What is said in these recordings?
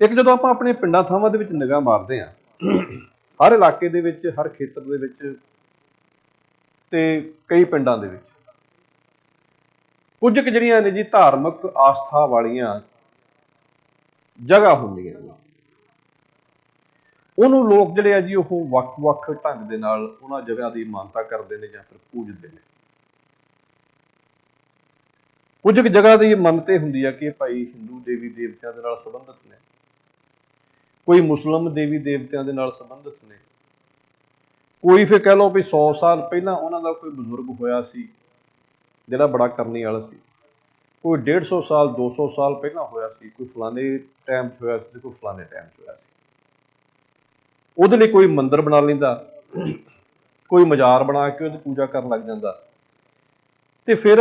ਇੱਕ ਜਦੋਂ ਆਪਾਂ ਆਪਣੇ ਪਿੰਡਾਂ ਥਾਵਾਂ ਦੇ ਵਿੱਚ ਨਿਗਾਹ ਮਾਰਦੇ ਹਾਂ, ਹਰ ਇਲਾਕੇ ਦੇ ਵਿੱਚ, ਹਰ ਖੇਤਰ ਦੇ ਵਿੱਚ ਤੇ ਕਈ ਪਿੰਡਾਂ ਦੇ ਵਿੱਚ, ਕੁਝ ਕੁ ਜਿਹੜੀਆਂ ਨੇ ਜੀ ਧਾਰਮਿਕ ਆਸਥਾ ਵਾਲੀਆਂ ਜਗ੍ਹਾ ਹੁੰਦੀਆਂ ਨੇ। ਉਹਨੂੰ ਲੋਕ ਜਿਹੜੇ ਆ ਜੀ, ਉਹ ਵੱਖ-ਵੱਖ ਢੰਗ ਦੇ ਨਾਲ ਉਹਨਾਂ ਜਗ੍ਹਾ ਦੀ ਮਾਨਤਾ ਕਰਦੇ ਨੇ ਜਾਂ ਫਿਰ ਪੂਜਦੇ ਨੇ। ਕੁਝ ਕੁ ਜਗ੍ਹਾ ਦੀ ਮੰਨਤੇ ਹੁੰਦੀ ਆ ਕਿ ਭਾਈ ਹਿੰਦੂ ਦੇਵੀ ਦੇਵਤਿਆਂ ਦੇ ਨਾਲ ਸੰਬੰਧਿਤ ਨੇ। ਕੋਈ ਮੁਸਲਮ ਦੇਵੀ ਦੇਵਤਿਆਂ ਦੇ ਨਾਲ ਸੰਬੰਧਿਤ ਨੇ। ਕੋਈ ਫਿਰ ਕਹਿ ਲਓ ਵੀ 100 ਸਾਲ ਪਹਿਲਾਂ ਉਹਨਾਂ ਦਾ ਕੋਈ ਬਜ਼ੁਰਗ ਹੋਇਆ ਸੀ, ਜਿਹੜਾ ਬੜਾ ਕਰਨੀ ਵਾਲਾ ਸੀ। ਕੋਈ 150 ਸਾਲ 200 ਸਾਲ ਪਹਿਲਾਂ ਹੋਇਆ ਸੀ, ਕੋਈ ਫਲਾਣੇ ਟਾਈਮ 'ਚ ਹੋਇਆ ਸੀ ਤੇ ਕੋਈ ਫਲਾਣੇ ਟਾਈਮ 'ਚ ਹੋਇਆ ਸੀ। ਉਹਦੇ ਲਈ ਕੋਈ ਮੰਦਿਰ ਬਣਾ ਲੈਂਦਾ, ਕੋਈ ਮਜ਼ਾਰ ਬਣਾ ਕੇ ਉਹਦੀ ਪੂਜਾ ਕਰਨ ਲੱਗ ਜਾਂਦਾ। ਤੇ ਫਿਰ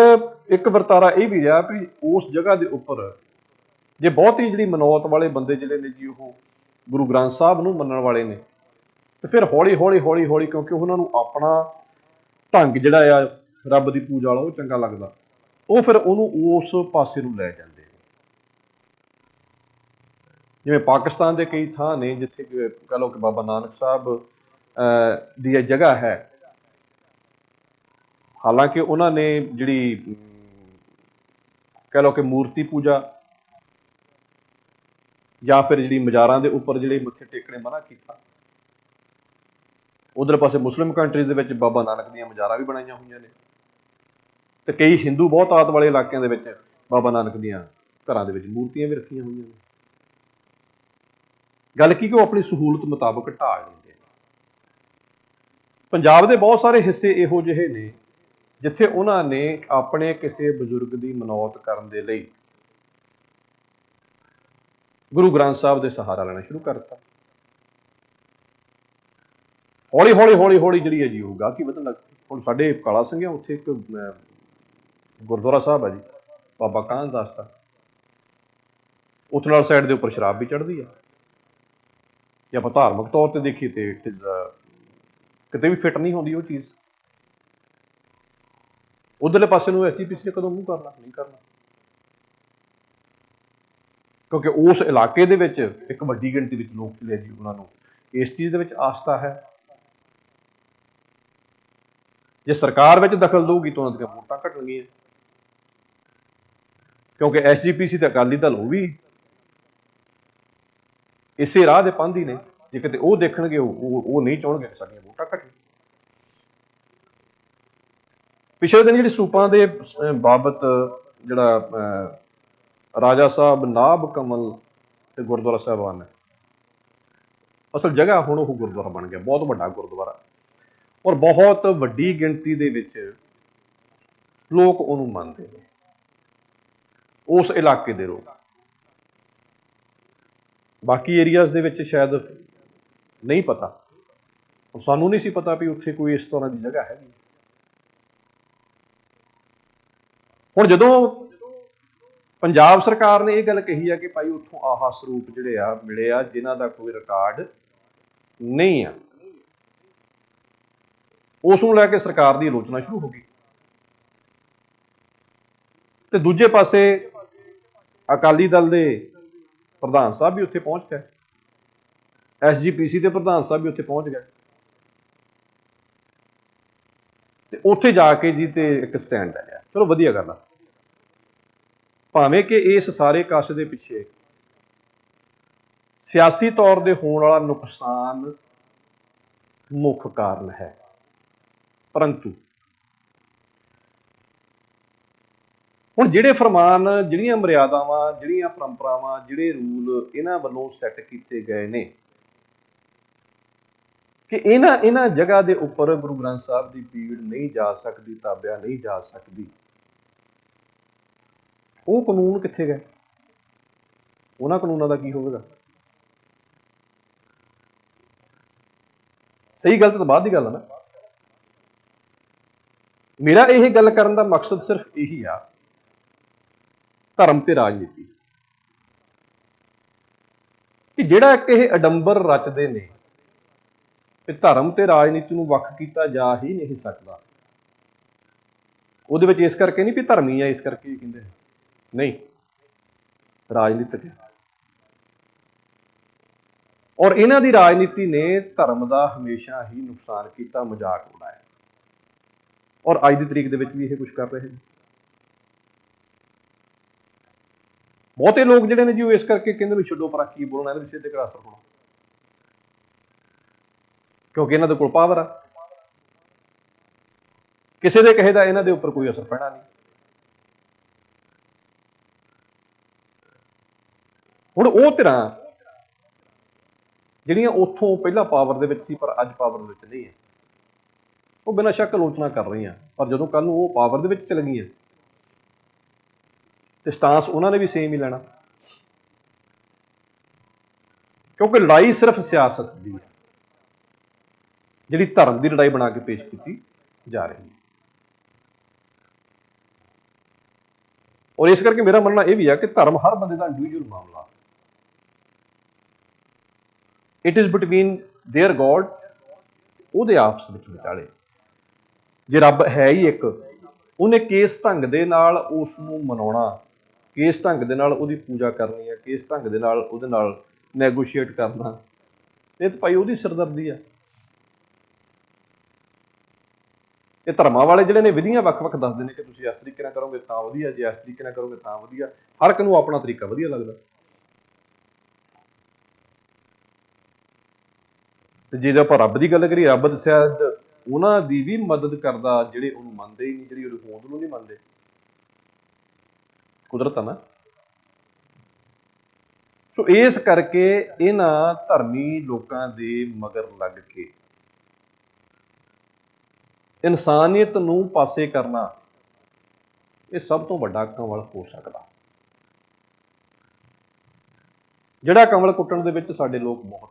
ਇੱਕ ਵਰਤਾਰਾ ਇਹ ਵੀ ਰਿਹਾ ਵੀ ਉਸ ਜਗ੍ਹਾ ਦੇ ਉੱਪਰ ਜੇ ਬਹੁਤੀ ਜਿਹੜੀ ਮਨੌਤ ਵਾਲੇ ਬੰਦੇ ਜਿਹੜੇ ਨੇ ਜੀ ਉਹ ਗੁਰੂ ਗ੍ਰੰਥ ਸਾਹਿਬ ਨੂੰ ਮੰਨਣ ਵਾਲੇ ਨੇ। ਤੇ ਫਿਰ ਹੌਲੀ ਹੌਲੀ ਹੌਲੀ ਹੌਲੀ ਕਿਉਂਕਿ ਉਹਨਾਂ ਨੂੰ ਆਪਣਾ ਢੰਗ ਜਿਹੜਾ ਆ ਰੱਬ ਦੀ ਪੂਜਾ ਵਾਲਾ ਉਹ ਚੰਗਾ ਲੱਗਦਾ। ਉਹ ਫਿਰ ਉਹਨੂੰ ਉਸ ਪਾਸੇ ਨੂੰ ਲੈ ਜਾਂਦੇ ਨੇ। ਜਿਵੇਂ ਪਾਕਿਸਤਾਨ ਦੇ ਕਈ ਥਾਂ ਨੇ ਜਿੱਥੇ ਕਿ ਕਹ ਲਓ ਕਿ ਬਾਬਾ ਨਾਨਕ ਸਾਹਿਬ ਦੀ ਇਹ ਜਗ੍ਹਾ ਹੈ। ਹਾਲਾਂਕਿ ਉਹਨਾਂ ਨੇ ਜਿਹੜੀ ਅਮ, ਕਹਿ ਲਓ ਕਿ ਮੂਰਤੀ ਪੂਜਾ ਜਾਂ ਫਿਰ ਜਿਹੜੀ ਮਜ਼ਾਰਾਂ ਦੇ ਉੱਪਰ ਜਿਹੜੇ ਮੱਥੇ ਟੇਕਣੇ ਮਨਾ ਕੀਤਾ। ਉਧਰ ਪਾਸੇ ਮੁਸਲਿਮ ਕੰਟਰੀਜ਼ ਦੇ ਵਿੱਚ ਬਾਬਾ ਨਾਨਕ ਦੀਆਂ ਮਜ਼ਾਰਾਂ ਵੀ ਬਣਾਈਆਂ ਹੋਈਆਂ ਨੇ। ਤੇ ਕਈ ਹਿੰਦੂ ਬਹੁਤਾਤ ਵਾਲੇ ਇਲਾਕਿਆਂ ਦੇ ਵਿੱਚ ਬਾਬਾ ਨਾਨਕ ਦੀਆਂ ਘਰਾਂ ਦੇ ਵਿੱਚ ਮੂਰਤੀਆਂ ਵੀ ਰੱਖੀਆਂ ਹੋਈਆਂ ਨੇ। ਗੱਲ ਕੀ ਕਿ ਉਹ ਆਪਣੀ ਸਹੂਲਤ ਮੁਤਾਬਕ ਢਾਲ ਲੈਂਦੇ ਨੇ। ਪੰਜਾਬ ਦੇ ਬਹੁਤ ਸਾਰੇ ਹਿੱਸੇ ਇਹੋ ਜਿਹੇ ਨੇ, ਜਿੱਥੇ ਉਹਨਾਂ ਨੇ ਆਪਣੇ ਕਿਸੇ ਬਜ਼ੁਰਗ ਦੀ ਮਨੌਤ ਕਰਨ ਦੇ ਲਈ ਗੁਰੂ ਗ੍ਰੰਥ ਸਾਹਿਬ ਦੇ ਸਹਾਰਾ ਲੈਣਾ ਸ਼ੁਰੂ ਕਰ ਦਿੱਤਾ ਹੌਲੀ ਹੌਲੀ ਹੌਲੀ ਹੌਲੀ ਜਿਹੜੀ ਹੈ ਜੀ ਉਹ ਗਾਹਕੀ ਵਧਣ ਲੱਗ ਪਈ। ਹੁਣ ਸਾਡੇ ਕਾਲਾ ਸਿੰਘਿਆ ਉੱਥੇ ਇੱਕ ਗੁਰਦੁਆਰਾ ਸਾਹਿਬ ਹੈ ਜੀ ਬਾਬਾ ਕਾਹਨ ਦਾਸ ਦਾ। ਉੱਥੇ ਨਾਲ ਸਾਈਡ ਦੇ ਉੱਪਰ ਸ਼ਰਾਬ ਵੀ ਚੜ੍ਹਦੀ ਆ ਜੇ ਆਪਾਂ ਧਾਰਮਿਕ ਤੌਰ ਤੇ ਦੇਖੀਏ ਤੇ it is, ਕਿਤੇ ਵੀ ਫਿੱਟ ਨਹੀਂ ਹੁੰਦੀ ਉਹ ਚੀਜ਼। ਉਧਰਲੇ ਪਾਸੇ ਨੂੰ ਐਸਜੀਪੀਸੀ ਨੇ ਕਦੋਂ ਮੂੰਹ ਕਰਨਾ? ਨਹੀਂ ਕਰਨਾ। ਕਿਉਂਕਿ ਉਸ ਇਲਾਕੇ ਦੇ ਵਿੱਚ ਇੱਕ ਵੱਡੀ ਗਿਣਤੀ ਵਿੱਚ ਲੋਕ ਜਿਹੜੇ ਜੀ ਉਹਨਾਂ ਨੂੰ ਇਸ ਚੀਜ਼ ਦੇ ਵਿੱਚ ਆਸਥਾ ਹੈ। ਜੇ ਸਰਕਾਰ ਵਿੱਚ ਦਖਲ ਦਊਗੀ ਤਾਂ ਉਹਨਾਂ ਦੀਆਂ ਵੋਟਾਂ ਘਟਣਗੀਆਂ। ਕਿਉਂਕਿ ਐਸਜੀਪੀਸੀ ਤੇ ਅਕਾਲੀ ਦਲ ਉਹ ਵੀ ਇਸੇ ਰਾਹ ਦੇ ਪੰਧੀ ਨੇ। ਜੇ ਕਿਤੇ ਉਹ ਦੇਖਣਗੇ ਉਹ ਉਹ- ਨਹੀਂ ਚਾਹਣਗੇ ਕਿ ਸਾਡੀਆਂ ਵੋਟਾਂ ਘਟਣ ਪਿਛਲੇ ਦਿਨ ਜਿਹੜੀ ਸੂਪਾਂ ਦੇ ਬਾਬਤ ਜਿਹੜਾ ਅਹ, ਰਾਜਾ ਸਾਹਿਬ ਨਾਬ ਕਮਲ ਤੇ ਗੁਰਦੁਆਰਾ ਸਾਹਿਬਾਨ ਹੈ ਅਸਲ ਜਗ੍ਹਾ ਹੁਣ ਉਹ ਗੁਰਦੁਆਰਾ ਬਣ ਗਿਆ, ਬਹੁਤ ਵੱਡਾ ਗੁਰਦੁਆਰਾ। ਔਰ ਬਹੁਤ ਵੱਡੀ ਗਿਣਤੀ ਦੇ ਵਿੱਚ ਲੋਕ ਉਹਨੂੰ ਮੰਨਦੇ ਨੇ। ਉਸ ਇਲਾਕੇ ਦੇ ਲੋਕ। ਬਾਕੀ ਏਰੀਆਜ਼ ਦੇ ਵਿੱਚ ਸ਼ਾਇਦ ਨਹੀਂ ਪਤਾ। ਸਾਨੂੰ ਨਹੀਂ ਸੀ ਪਤਾ ਵੀ ਉੱਥੇ ਕੋਈ ਇਸ ਤਰ੍ਹਾਂ ਦੀ ਜਗ੍ਹਾ ਹੈਗੀ। ਹੁਣ ਜਦੋਂ ਪੰਜਾਬ ਸਰਕਾਰ ਨੇ ਇਹ ਗੱਲ ਕਹੀ ਆ ਕਿ ਭਾਈ ਉੱਥੋਂ ਆਹਾ ਸਰੂਪ ਜਿਹੜੇ ਆ ਮਿਲੇ ਆ, ਜਿਨ੍ਹਾਂ ਦਾ ਕੋਈ ਰਿਕਾਰਡ ਨਹੀਂ ਆ। ਉਸ ਨੂੰ ਲੈ ਕੇ ਸਰਕਾਰ ਦੀ ਆਲੋਚਨਾ ਸ਼ੁਰੂ ਹੋ ਗਈ। ਤੇ ਦੂਜੇ ਪਾਸੇ ਅਕਾਲੀ ਦਲ ਦੇ ਪ੍ਰਧਾਨ ਸਾਹਿਬ ਵੀ ਉੱਥੇ ਪਹੁੰਚ ਗਏ। ਐਸਜੀਪੀਸੀ ਦੇ ਪ੍ਰਧਾਨ ਸਾਹਿਬ ਵੀ ਉੱਥੇ ਪਹੁੰਚ ਗਏ। ਤੇ ਉੱਥੇ ਜਾ ਕੇ ਜੀ ਤੇ ਇੱਕ ਸਟੈਂਡ ਲਿਆ ਚਲੋ ਵਧੀਆ ਗੱਲ ਆ। ਭਾਵੇਂ ਕਿ ਇਸ ਸਾਰੇ ਕਸ਼ ਦੇ ਪਿੱਛੇ ਸਿਆਸੀ ਤੌਰ ਦੇ ਹੋਣ ਵਾਲਾ ਨੁਕਸਾਨ ਮੁੱਖ ਕਾਰਨ ਹੈ। ਪਰੰਤੂ ਹੁਣ ਜਿਹੜੇ ਫਰਮਾਨ, ਜਿਹੜੀਆਂ ਮਰਿਆਦਾਵਾਂ, ਜਿਹੜੀਆਂ ਪਰੰਪਰਾਵਾਂ, ਜਿਹੜੇ ਰੂਲ ਇਹਨਾਂ ਵੱਲੋਂ ਸੈੱਟ ਕੀਤੇ ਗਏ ਨੇ ਕਿ ਇਹਨਾਂ ਇਹਨਾਂ ਜਗ੍ਹਾ ਦੇ ਉੱਪਰ ਗੁਰੂ ਗ੍ਰੰਥ ਸਾਹਿਬ ਦੀ ਪੀੜ ਨਹੀਂ ਜਾ ਸਕਦੀ, ਤਾਬਿਆ ਨਹੀਂ ਜਾ ਸਕਦੀ ਉਹ ਕਾਨੂੰਨ ਕਿੱਥੇ ਗਏ? ਉਹਨਾਂ ਕਾਨੂੰਨਾਂ ਦਾ ਕੀ ਹੋਵੇਗਾ? ਸਹੀ ਗਲਤ ਤਾਂ ਬਾਅਦ ਦੀ ਗੱਲ ਹੈ ਨਾ। ਮੇਰਾ ਇਹ ਗੱਲ ਕਰਨ ਦਾ ਮਕਸਦ ਸਿਰਫ ਇਹੀ ਆ, ਧਰਮ ਤੇ ਰਾਜਨੀਤੀ। ਕਿ ਜਿਹੜਾ ਇੱਕ ਇਹ ਅਡੰਬਰ ਰਚਦੇ ਨੇ ਕਿ ਧਰਮ ਤੇ ਰਾਜਨੀਤੀ ਨੂੰ ਵੱਖ ਕੀਤਾ ਜਾ ਹੀ ਨਹੀਂ ਸਕਦਾ। ਉਹਦੇ ਵਿੱਚ ਇਸ ਕਰਕੇ ਨਹੀਂ ਵੀ ਧਰਮੀ ਆ, ਇਸ ਕਰਕੇ ਕਹਿੰਦੇ ਨਹੀਂ। ਰਾਜਨੀਤਿਕ ਹੈ। ਔਰ ਇਹਨਾਂ ਦੀ ਰਾਜਨੀਤੀ ਨੇ ਧਰਮ ਦਾ ਹਮੇਸ਼ਾ ਹੀ ਨੁਕਸਾਨ ਕੀਤਾ, ਮਜ਼ਾਕ ਉਡਾਇਆ। ਔਰ ਅੱਜ ਦੀ ਤਰੀਕ ਦੇ ਵਿੱਚ ਵੀ ਇਹ ਕੁਝ ਕਰ ਰਹੇ ਨੇ। ਬਹੁਤੇ ਲੋਕ ਜਿਹੜੇ ਨੇ ਜੀ, ਉਹ ਇਸ ਕਰਕੇ ਕਹਿੰਦੇ ਵੀ ਛੱਡੋ ਪਰਾਂ ਕੀ ਬੋਲਣਾ, ਇਹਦੇ ਸਿੱਧੇ ਕਿਹੜਾ ਅਸਰ ਹੋਣਾ ਕਿਉਂਕਿ ਇਹਨਾਂ ਦੇ ਕੋਲ ਪਾਵਰ ਆ। ਕਿਸੇ ਦੇ ਕਹੇ ਦਾ ਇਹਨਾਂ ਦੇ ਉੱਪਰ ਕੋਈ ਅਸਰ ਪੈਣਾ ਨਹੀਂ। ਹੁਣ ਉਹ ਧਿਰਾਂ ਜਿਹੜੀਆਂ ਉੱਥੋਂ ਪਹਿਲਾਂ ਪਾਵਰ ਦੇ ਵਿੱਚ ਸੀ, ਪਰ ਅੱਜ ਪਾਵਰ ਦੇ ਵਿੱਚ ਨਹੀਂ ਹੈ। ਉਹ ਬਿਨਾਂ ਸ਼ੱਕ ਆਲੋਚਨਾ ਕਰ ਰਹੀਆਂ, ਪਰ ਜਦੋਂ ਕੱਲ ਨੂੰ ਉਹ ਪਾਵਰ ਦੇ ਵਿੱਚ ਚਲ ਗਈਆਂ, ਤੇ ਸਟਾਂਸ ਉਹਨਾਂ ਨੇ ਵੀ ਸੇਮ ਹੀ ਲੈਣਾ। ਕਿਉਂਕਿ ਲੜਾਈ ਸਿਰਫ ਸਿਆਸਤ ਦੀ ਹੈ, ਜਿਹੜੀ ਧਰਮ ਦੀ ਲੜਾਈ ਬਣਾ ਕੇ ਪੇਸ਼ ਕੀਤੀ ਜਾ ਰਹੀ ਹੈ। ਔਰ ਇਸ ਕਰਕੇ ਮੇਰਾ ਮੰਨਣਾ ਇਹ ਵੀ ਆ ਕਿ ਧਰਮ ਹਰ ਬੰਦੇ ਦਾ ਇੰਡੀਵਿਜੂਅਲ ਮਾਮਲਾ it is between their God ਉਹਦੇ ਆਪਸ ਵਿੱਚ ਵਿਚਾਲੇ ਜੇ ਰੱਬ ਹੈ ਹੀ ਇੱਕ ਉਹਨੇ ਕਿਸ ਢੰਗ ਦੇ ਨਾਲ ਉਸ ਨੂੰ ਮਨਾਉਣਾ ਕਿਸ ਢੰਗ ਦੇ ਨਾਲ ਉਹਦੀ ਪੂਜਾ ਕਰਨੀ ਹੈ ਕਿਸ ਢੰਗ ਦੇ ਨਾਲ ਉਹਦੇ ਨਾਲ ਨੈਗੋਸ਼ੀਏਟ ਕਰਨਾ ਇਹ ਤਾਂ ਭਾਈ ਉਹਦੀ ਸਿਰਦਰਦੀ ਆ ਇਹ ਧਰਮਾਂ ਵਾਲੇ ਜਿਹੜੇ ਨੇ ਵਿਧੀਆਂ ਵੱਖ-ਵੱਖ ਦੱਸਦੇ ਨੇ ਕਿ ਤੁਸੀਂ ਇਸ ਤਰੀਕੇ ਨਾਲ ਕਰੋਗੇ ਤਾਂ ਵਧੀਆ ਜੇ ਇਸ ਤਰੀਕੇ ਨਾਲ ਕਰੋਗੇ ਤਾਂ ਵਧੀਆ ਹਰ ਇੱਕ ਨੂੰ ਆਪਣਾ ਤਰੀਕਾ ਵਧੀਆ ਲੱਗਦਾ ਤੇ ਜੇ ਆਪਾਂ ਰੱਬ ਦੀ ਗੱਲ ਕਰੀਏ, ਰੱਬ ਤਾਂ ਸ਼ਾਇਦ ਉਹਨਾਂ ਦੀ ਵੀ ਮਦਦ ਕਰਦਾ ਜਿਹੜੇ ਉਹਨੂੰ ਮੰਨਦੇ ਹੀ ਨਹੀਂ, ਜਿਹੜੀ ਉਹਦੀ ਹੋਂਦ ਨੂੰ ਨਹੀਂ ਮੰਨਦੇ। ਕੁਦਰਤ ਆ ਨਾ। ਸੋ ਇਸ ਕਰਕੇ ਇਹਨਾਂ ਧਰਮੀ ਲੋਕਾਂ ਦੇ ਮਗਰ ਲੱਗ ਕੇ ਇਨਸਾਨੀਅਤ ਨੂੰ ਪਾਸੇ ਕਰਨਾ ਇਹ ਸਭ ਤੋਂ ਵੱਡਾ ਕੰਵਲ ਹੋ ਸਕਦਾ। ਜਿਹੜਾ ਕੰਵਲ ਕੁੱਟਣ ਦੇ ਵਿੱਚ ਸਾਡੇ ਲੋਕ ਬਹੁਤ